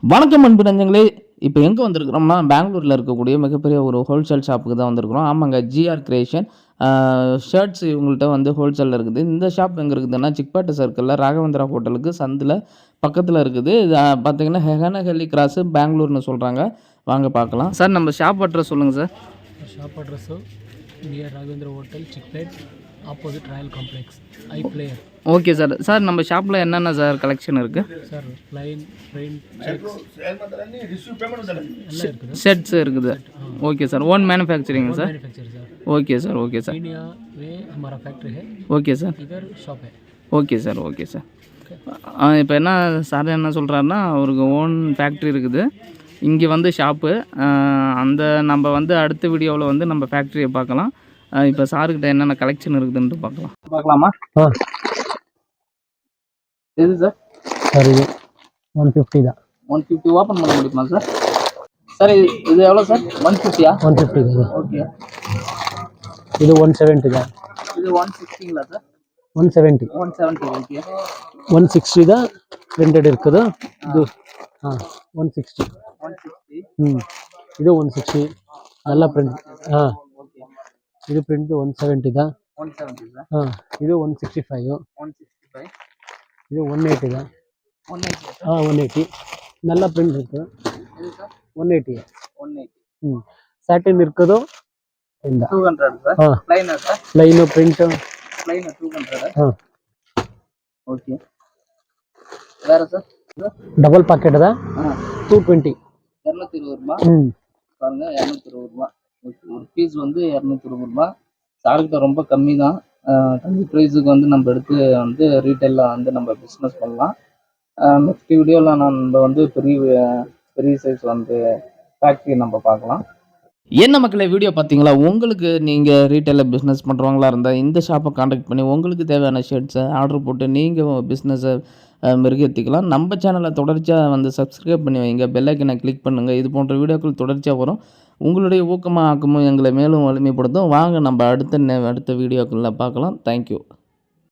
வணக்கம் அன்பு நஞ்சங்களே. இப்போ எங்கே வந்திருக்கிறோம்னா பெங்களூரில் இருக்கக்கூடிய மிகப்பெரிய ஒரு ஹோல்சேல் ஷாப்புக்கு தான் வந்திருக்கிறோம். ஆமாங்க ஜிஆர் கிரியேஷன். ஷர்ட்ஸ் இவங்கள்ட்ட வந்து ஹோல்சேலில் இருக்குது. இந்த ஷாப் எங்கே இருக்குதுன்னா சிக்பாட்டு சர்க்கிளில் ராகவேந்திரா ஹோட்டலுக்கு சந்தில் பக்கத்தில் இருக்குது. இது பார்த்தீங்கன்னா ஹெகனஹெல்லி கிராஸு பெங்களூர்னு சொல்கிறாங்க வாங்க பார்க்கலாம். சார் நம்ம ஷாப் அட்ரஸ் சொல்லுங்கள் sir. Shop address GR Raghavendra hotel Chickpet. Opposite royal complex ஐ பிளேயர் ஓகே சார் சார் நம்ம ஷாப்பில் என்னென்ன சார் கலெக்ஷன் இருக்குது. சார் ப்ளைன் ப்ளைன் செட்ஸ் இருக்குது okay sir own manufacturing sir okay sir okay sir sir India में हमारा factory है okay sir okay sir இப்போ என்ன சார் என்ன சொல்கிறாருன்னா அவருக்கு ஓன் ஃபேக்ட்ரி இருக்குது. இங்கே வந்து ஷாப்பு அந்த நம்ம வந்து அடுத்த வீடியோவில் வந்து நம்ம ஃபேக்ட்ரியை பார்க்கலாம். இப்போ சாருக்கிட்ட என்னென்ன கலெக்ஷன் இருக்குதுன்ட்டு பார்க்கலாம். பார்க்கலாமா? இது சார் சார் இது ஒன் ஃபிஃப்டி தான். ஒன் ஃபிஃப்டி ஓப்பன் பண்ண முடியுமா சார் சார் இது இது எவ்வளோ சார் ஒன் ஃபிஃப்டியா ஒன் ஃபிஃப்டி ஓகே இது ஒன் செவன்ட்டி தான். இது one சிக்ஸ்டிங்களா sir one seventy one seventy okay one sixty தான் பிரிண்டட் இருக்குது. இது ஆ ஒன் சிக்ஸ்டி ஒன் சிக்ஸ்டி ம். இது ஒன் சிக்ஸ்டி நல்லா பிரிண்ட் ஆ. ಇದು print one seventy the one seventy sir ಹಾಂ ಇದು one sixty five one sixty five ಇದು one eighty the one eighty sir ಹಾಂ ಒನ್ ಏಯ್ಟಿ ನೆಲ್ಲ ಪ್ರಿಂಟ್ ಇರ್ತದೆ இது sir one eighty one eighty ಹ್ಞೂ ಸ್ಯಾಟಿನ್ ಇರ್ತದೋ ಇಂದ டூ ஹண்ட்ரட் சார் ಹಾಂ ப்ளைனா sir line print ப்ளைனா two hundred ಹಾಂ ஓகே வேறு சார் ಡಬಲ್ ಪಾಕೆಟ್ ಅದ ஆ ಟೂ ಟ್ವೆಂಟಿ இரநூத்தி இருபது ரூபா ಹ್ಞೂ பாருங்க இரநூத்தி இருபது ரூபா ஓகே ஒரு பீஸ் வந்து இரநூத்தி இருபது ரூபா சார்கிட்ட ரொம்ப கம்மி தான் கம்மி ப்ரைஸுக்கு வந்து நம்ம எடுத்து வந்து ரீட்டைலில் வந்து நம்ம பிஸ்னஸ் பண்ணலாம். நெக்ஸ்ட் வீடியோவில் நம்ம வந்து பெரிய பெரிய சைஸ் வந்து ஃபேக்ட்ரி நம்ம பார்க்கலாம். என்ன மக்களை வீடியோ பார்த்தீங்களா? உங்களுக்கு நீங்கள் ரீட்டைலில் பிஸ்னஸ் பண்ணுறவங்களா இருந்தால் இந்த ஷாப்பை காண்டாக்ட் பண்ணி உங்களுக்கு தேவையான ஷர்ட்ஸை ஆர்டர் போட்டு நீங்கள் பிஸ்னஸை மிருகத்திக்கலாம். நம்ம சேனலை தொடர்ச்சியாக வந்து சப்ஸ்கிரைப் பண்ணி வைங்க. பெல்லைக்கனை கிளிக் பண்ணுங்கள் இது போன்ற வீடியோக்கள் தொடர்ச்சியாக வரும். உங்களுடைய ஊக்கமாக ஆக்கமும் எங்களை மேலும் வலிமைப்படுத்தும். வாங்க நம்ம அடுத்த நே- அடுத்த வீடியோக்களில் பார்க்கலாம். தேங்க்யூ